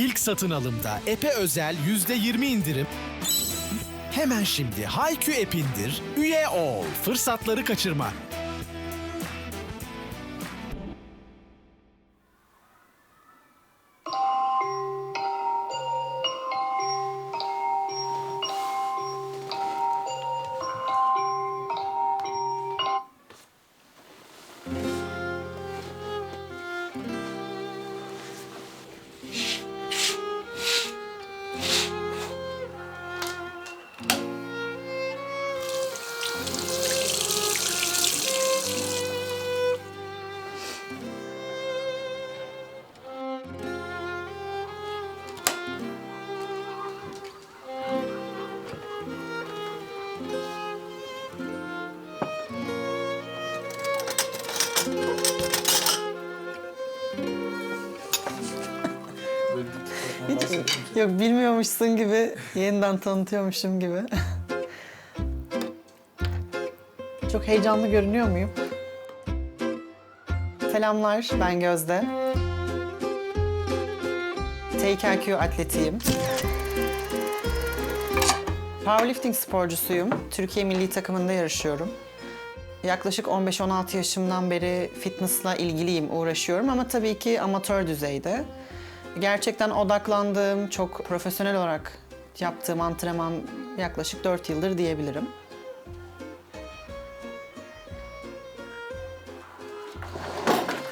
İlk satın alımda Epe özel %20 indirim. Hemen şimdi HiQ App üye ol, fırsatları kaçırma. Yok bilmiyormuşsun gibi, yeniden tanıtıyormuşum gibi. Çok heyecanlı görünüyor muyum? Selamlar, ben Gözde. TKQ atletiyim. Powerlifting sporcusuyum. Türkiye milli takımında yarışıyorum. Yaklaşık 15-16 yaşımdan beri fitnessla ilgiliyim, uğraşıyorum ama tabii ki amatör düzeyde. Gerçekten odaklandığım, çok profesyonel olarak yaptığım antrenman yaklaşık 4 yıldır diyebilirim.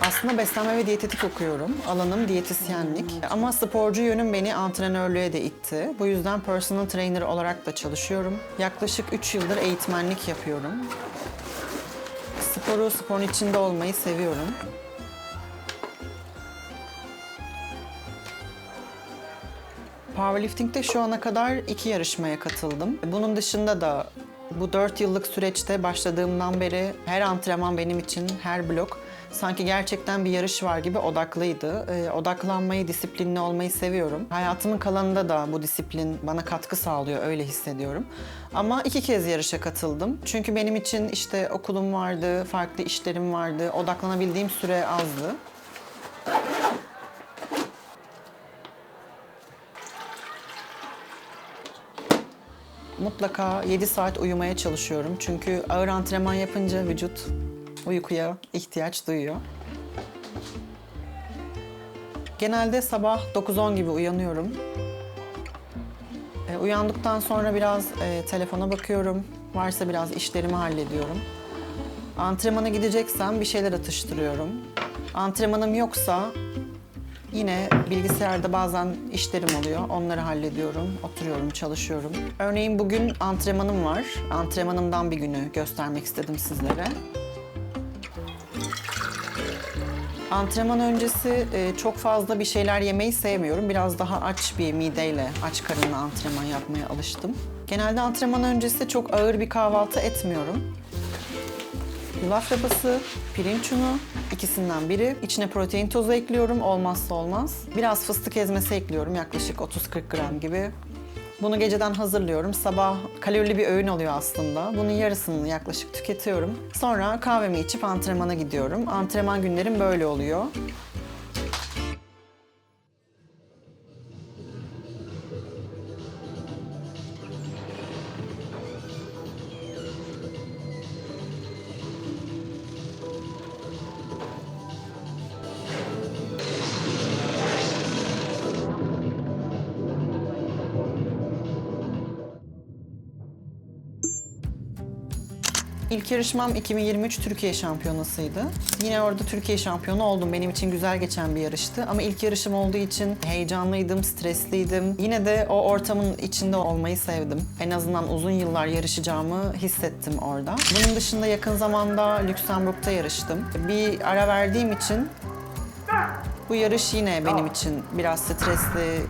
Aslında beslenme ve diyetetik okuyorum. Alanım diyetisyenlik. Ama sporcu yönüm beni antrenörlüğe de itti. Bu yüzden personal trainer olarak da çalışıyorum. Yaklaşık 3 yıldır eğitmenlik yapıyorum. Sporu, sporun içinde olmayı seviyorum. Powerlifting'de şu ana kadar iki yarışmaya katıldım. Bunun dışında da bu dört yıllık süreçte başladığımdan beri her antrenman benim için, her blok sanki gerçekten bir yarış var gibi odaklıydı. Ee, odaklanmayı, disiplinli olmayı seviyorum. Hayatımın kalanında da bu disiplin bana katkı sağlıyor, öyle hissediyorum. Ama iki kez yarışa katıldım. Çünkü benim için işte okulum vardı, farklı işlerim vardı, odaklanabildiğim süre azdı. Mutlaka 7 saat uyumaya çalışıyorum. Çünkü ağır antrenman yapınca vücut uykuya ihtiyaç duyuyor. Genelde sabah 9-10 gibi uyanıyorum. E, uyandıktan sonra biraz e, telefona bakıyorum. Varsa biraz işlerimi hallediyorum. Antrenmana gideceksem bir şeyler atıştırıyorum. Antrenmanım yoksa Yine bilgisayarda bazen işlerim oluyor. Onları hallediyorum. Oturuyorum, çalışıyorum. Örneğin bugün antrenmanım var. Antrenmanımdan bir günü göstermek istedim sizlere. Antrenman öncesi e, çok fazla bir şeyler yemeyi sevmiyorum. Biraz daha aç bir mideyle, aç karınla antrenman yapmaya alıştım. Genelde antrenman öncesi çok ağır bir kahvaltı etmiyorum. Yulaf lapası, pirinç unu, ikisinden biri. İçine protein tozu ekliyorum, olmazsa olmaz. Biraz fıstık ezmesi ekliyorum, yaklaşık 30-40 gram gibi. Bunu geceden hazırlıyorum. Sabah kalorili bir öğün oluyor aslında. Bunun yarısını yaklaşık tüketiyorum. Sonra kahvemi içip antrenmana gidiyorum. Antrenman günlerim böyle oluyor. İlk yarışmam 2023 Türkiye Şampiyonası'ydı. Yine orada Türkiye şampiyonu oldum. Benim için güzel geçen bir yarıştı. Ama ilk yarışım olduğu için heyecanlıydım, stresliydim. Yine de o ortamın içinde olmayı sevdim. En azından uzun yıllar yarışacağımı hissettim orada. Bunun dışında yakın zamanda Lüksemburg'da yarıştım. Bir ara verdiğim için bu yarış yine benim için biraz stresli,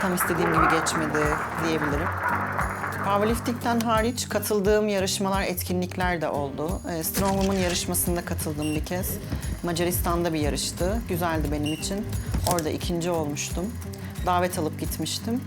tam istediğim gibi geçmedi diyebilirim. Powerlifting'den hariç katıldığım yarışmalar, etkinlikler de oldu. E, Strongwoman yarışmasında katıldım bir kez. Macaristan'da bir yarıştı. Güzeldi benim için. Orada ikinci olmuştum. Davet alıp gitmiştim.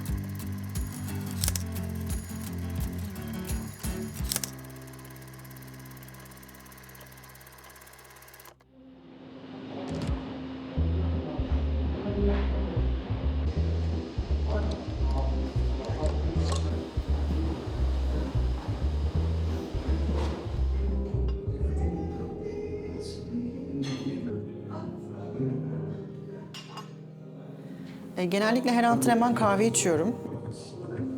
E, genellikle her antrenman kahve içiyorum.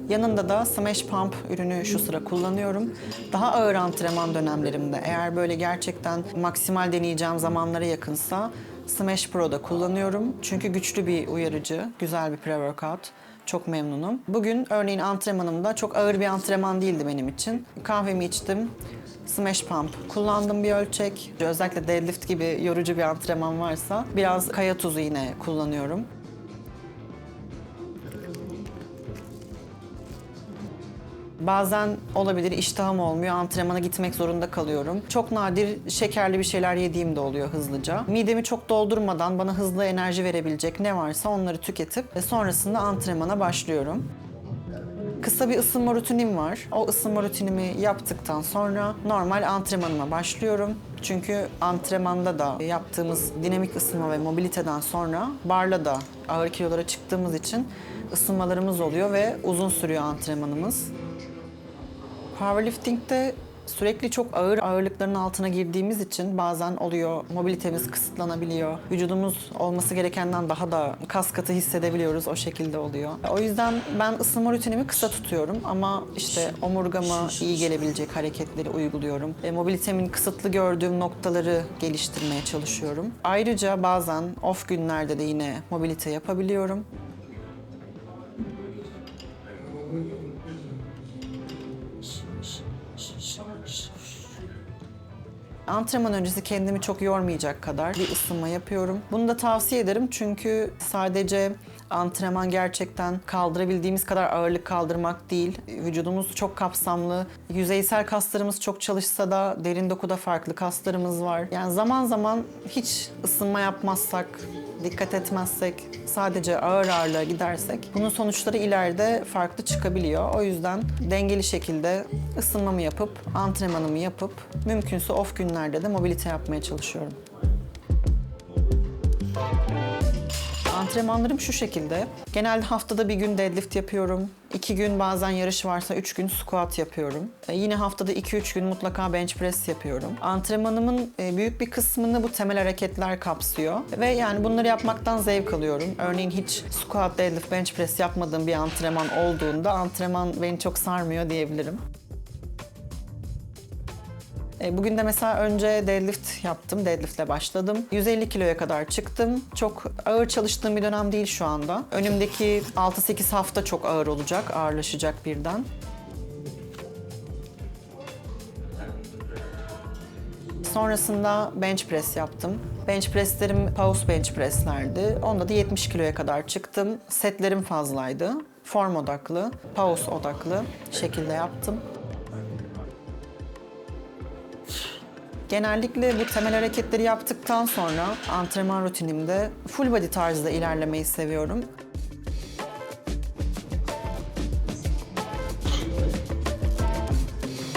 Yanında da Smash Pump ürünü şu sıra kullanıyorum. Daha ağır antrenman dönemlerimde eğer böyle gerçekten maksimal deneyeceğim zamanlara yakınsa Smash Pro'da kullanıyorum. Çünkü güçlü bir uyarıcı, güzel bir pre-workout. Çok memnunum. Bugün örneğin antrenmanımda çok ağır bir antrenman değildi benim için. Kahvemi içtim. Smash Pump kullandım bir ölçek. Özellikle deadlift gibi yorucu bir antrenman varsa biraz kaya tuzu yine kullanıyorum. Bazen olabilir iştahım olmuyor, antrenmana gitmek zorunda kalıyorum. Çok nadir şekerli bir şeyler yediğim de oluyor hızlıca. Midemi çok doldurmadan bana hızlı enerji verebilecek ne varsa onları tüketip ve sonrasında antrenmana başlıyorum. Kısa bir ısınma rutinim var. O ısınma rutinimi yaptıktan sonra normal antrenmanıma başlıyorum. Çünkü antrenmanda da yaptığımız dinamik ısınma ve mobiliteden sonra barla da ağır kilolara çıktığımız için ısınmalarımız oluyor ve uzun sürüyor antrenmanımız. Powerlifting'de sürekli çok ağır ağırlıkların altına girdiğimiz için bazen oluyor mobilitemiz kısıtlanabiliyor. Vücudumuz olması gerekenden daha da kas katı hissedebiliyoruz o şekilde oluyor. O yüzden ben ısınma rutinimi kısa tutuyorum ama işte omurgama iyi gelebilecek hareketleri uyguluyorum. E, mobilitemin kısıtlı gördüğüm noktaları geliştirmeye çalışıyorum. Ayrıca bazen off günlerde de yine mobilite yapabiliyorum. Antrenman öncesi kendimi çok yormayacak kadar bir ısınma yapıyorum. Bunu da tavsiye ederim çünkü sadece antrenman gerçekten kaldırabildiğimiz kadar ağırlık kaldırmak değil. Vücudumuz çok kapsamlı. Yüzeysel kaslarımız çok çalışsa da derin dokuda farklı kaslarımız var. Yani zaman zaman hiç ısınma yapmazsak, dikkat etmezsek, sadece ağır ağırlığa gidersek bunun sonuçları ileride farklı çıkabiliyor. O yüzden dengeli şekilde ısınmamı yapıp, antrenmanımı yapıp mümkünse off günlerde de mobilite yapmaya çalışıyorum. Antrenmanlarım şu şekilde. Genelde haftada bir gün deadlift yapıyorum. İki gün bazen yarış varsa üç gün squat yapıyorum. E, yine haftada iki üç gün mutlaka bench press yapıyorum. Antrenmanımın e, büyük bir kısmını bu temel hareketler kapsıyor. Ve yani bunları yapmaktan zevk alıyorum. Örneğin hiç squat, deadlift, bench press yapmadığım bir antrenman olduğunda antrenman beni çok sarmıyor diyebilirim. E, Bugün de mesela önce deadlift yaptım, deadliftle başladım. 150 kiloya kadar çıktım. Çok ağır çalıştığım bir dönem değil şu anda. Önümdeki 6-8 hafta çok ağır olacak, ağırlaşacak birden. Sonrasında bench press yaptım. Bench presslerim pause bench presslerdi. Onda da 70 kiloya kadar çıktım. Setlerim fazlaydı. Form odaklı, pause odaklı şekilde yaptım. Genellikle bu temel hareketleri yaptıktan sonra antrenman rutinimde full body tarzda ilerlemeyi seviyorum.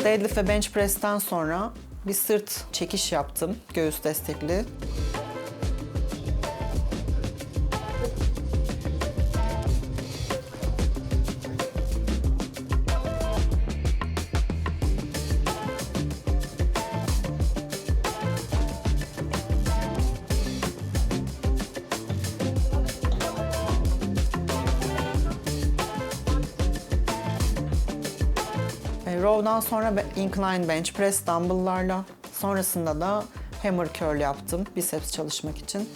Deadlift ve bench press'ten sonra bir sırt çekiş yaptım, göğüs destekli. Row'dan sonra incline bench press dumbbell'larla. Sonrasında da hammer curl yaptım biceps çalışmak için.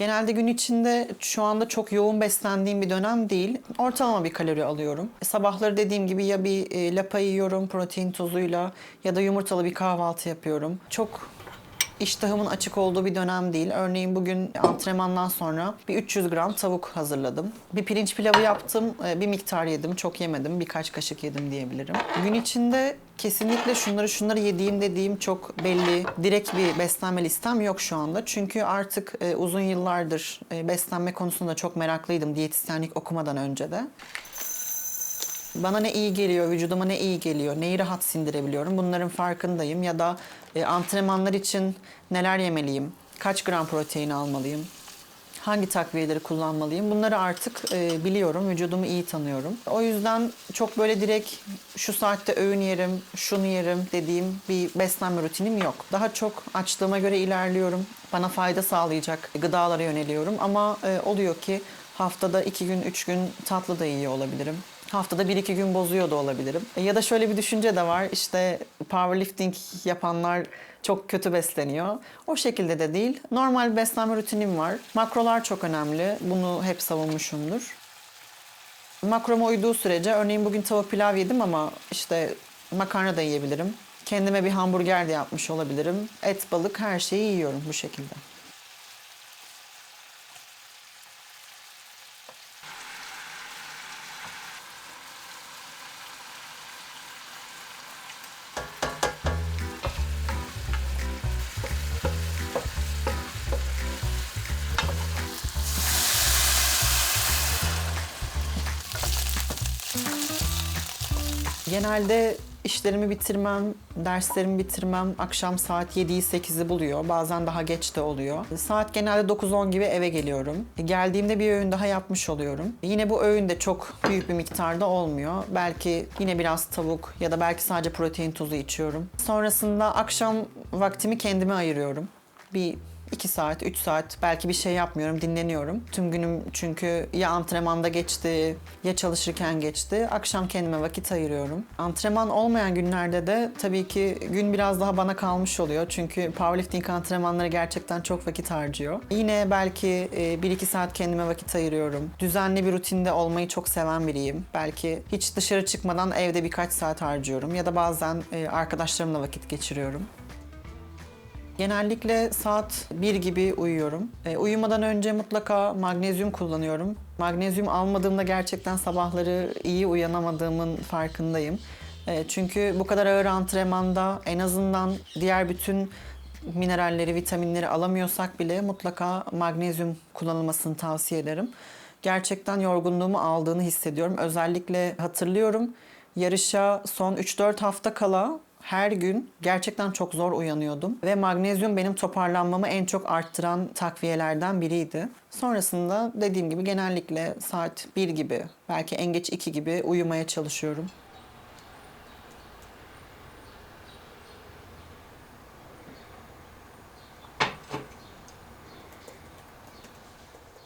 Genelde gün içinde şu anda çok yoğun beslendiğim bir dönem değil. Ortalama bir kalori alıyorum. Sabahları dediğim gibi ya bir e, lapa yiyorum protein tozuyla ya da yumurtalı bir kahvaltı yapıyorum. Çok iştahımın açık olduğu bir dönem değil. Örneğin bugün antrenmandan sonra bir 300 gram tavuk hazırladım. Bir pirinç pilavı yaptım, e, bir miktar yedim, çok yemedim, birkaç kaşık yedim diyebilirim. Gün içinde kesinlikle şunları şunları yediğim dediğim çok belli, direkt bir beslenme listem yok şu anda. Çünkü artık e, uzun yıllardır e, beslenme konusunda çok meraklıydım diyetisyenlik okumadan önce de. Bana ne iyi geliyor, vücuduma ne iyi geliyor, neyi rahat sindirebiliyorum bunların farkındayım. Ya da e, antrenmanlar için neler yemeliyim, kaç gram protein almalıyım, hangi takviyeleri kullanmalıyım bunları artık e, biliyorum, vücudumu iyi tanıyorum. O yüzden çok böyle direkt şu saatte öğün yerim, şunu yerim dediğim bir beslenme rutinim yok. Daha çok açlığıma göre ilerliyorum, bana fayda sağlayacak gıdalara yöneliyorum ama e, oluyor ki haftada iki gün, üç gün tatlı da yiyor olabilirim. Haftada bir iki gün bozuyor da olabilirim. E, Ya da şöyle bir düşünce de var. İşte powerlifting yapanlar çok kötü besleniyor. O şekilde de değil. Normal beslenme rutinim var. Makrolar çok önemli. Bunu hep savunmuşumdur. Makroma uyduğu sürece örneğin bugün tavuk pilav yedim ama işte makarna da yiyebilirim. Kendime bir hamburger de yapmış olabilirim. Et, balık her şeyi yiyorum bu şekilde. Genelde işlerimi bitirmem, derslerimi bitirmem akşam saat 7'yi 8'i buluyor. Bazen daha geç de oluyor. Saat genelde 9-10 gibi eve geliyorum. Geldiğimde bir öğün daha yapmış oluyorum. Yine bu öğün de çok büyük bir miktarda olmuyor. Belki yine biraz tavuk ya da belki sadece protein tozu içiyorum. Sonrasında akşam vaktimi kendime ayırıyorum. Bir 2 saat, 3 saat belki bir şey yapmıyorum, dinleniyorum. Tüm günüm çünkü ya antrenmanda geçti, ya çalışırken geçti. Akşam kendime vakit ayırıyorum. Antrenman olmayan günlerde de tabii ki gün biraz daha bana kalmış oluyor. Çünkü powerlifting antrenmanları gerçekten çok vakit harcıyor. Yine belki 1-2 saat kendime vakit ayırıyorum. Düzenli bir rutinde olmayı çok seven biriyim. Belki hiç dışarı çıkmadan evde birkaç saat harcıyorum. Ya da bazen e, arkadaşlarımla vakit geçiriyorum. Genellikle saat 1 gibi uyuyorum. E, uyumadan önce mutlaka magnezyum kullanıyorum. Magnezyum almadığımda gerçekten sabahları iyi uyanamadığımın farkındayım. E, çünkü bu kadar ağır antrenmanda en azından diğer bütün mineralleri, vitaminleri alamıyorsak bile mutlaka magnezyum kullanılmasını tavsiye ederim. Gerçekten yorgunluğumu aldığını hissediyorum. Özellikle hatırlıyorum yarışa son 3-4 hafta kala her gün gerçekten çok zor uyanıyordum ve magnezyum benim toparlanmamı en çok arttıran takviyelerden biriydi. Sonrasında dediğim gibi genellikle saat 1 gibi, belki en geç 2 gibi uyumaya çalışıyorum.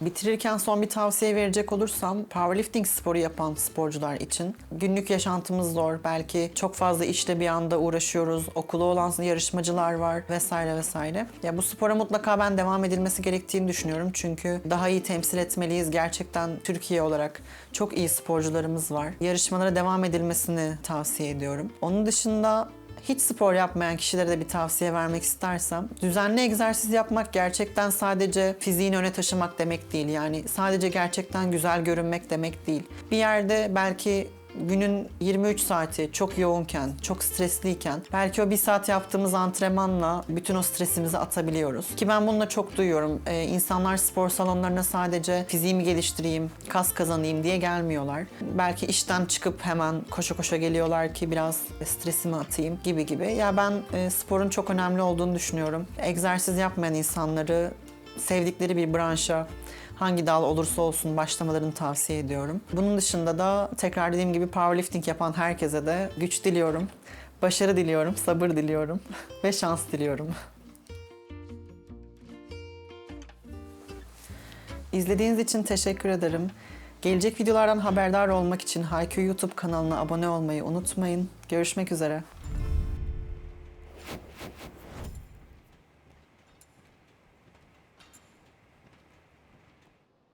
Bitirirken son bir tavsiye verecek olursam powerlifting sporu yapan sporcular için günlük yaşantımız zor. Belki çok fazla işle bir anda uğraşıyoruz. Okulu olan yarışmacılar var vesaire vesaire. Ya bu spora mutlaka ben devam edilmesi gerektiğini düşünüyorum. Çünkü daha iyi temsil etmeliyiz. Gerçekten Türkiye olarak çok iyi sporcularımız var. Yarışmalara devam edilmesini tavsiye ediyorum. Onun dışında hiç spor yapmayan kişilere de bir tavsiye vermek istersem, düzenli egzersiz yapmak gerçekten sadece fiziğini öne taşımak demek değil. Yani sadece gerçekten güzel görünmek demek değil. Bir yerde belki günün 23 saati çok yoğunken, çok stresliyken belki o bir saat yaptığımız antrenmanla bütün o stresimizi atabiliyoruz. Ki ben bununla çok duyuyorum. Ee, insanlar spor salonlarına sadece fiziğimi geliştireyim, kas kazanayım diye gelmiyorlar. Belki işten çıkıp hemen koşa koşa geliyorlar ki biraz stresimi atayım gibi gibi. Ya ben e, sporun çok önemli olduğunu düşünüyorum. Egzersiz yapmayan insanları sevdikleri bir branşa hangi dal olursa olsun başlamalarını tavsiye ediyorum. Bunun dışında da tekrar dediğim gibi powerlifting yapan herkese de güç diliyorum. Başarı diliyorum, sabır diliyorum ve şans diliyorum. İzlediğiniz için teşekkür ederim. Gelecek videolardan haberdar olmak için HiQ YouTube kanalına abone olmayı unutmayın. Görüşmek üzere.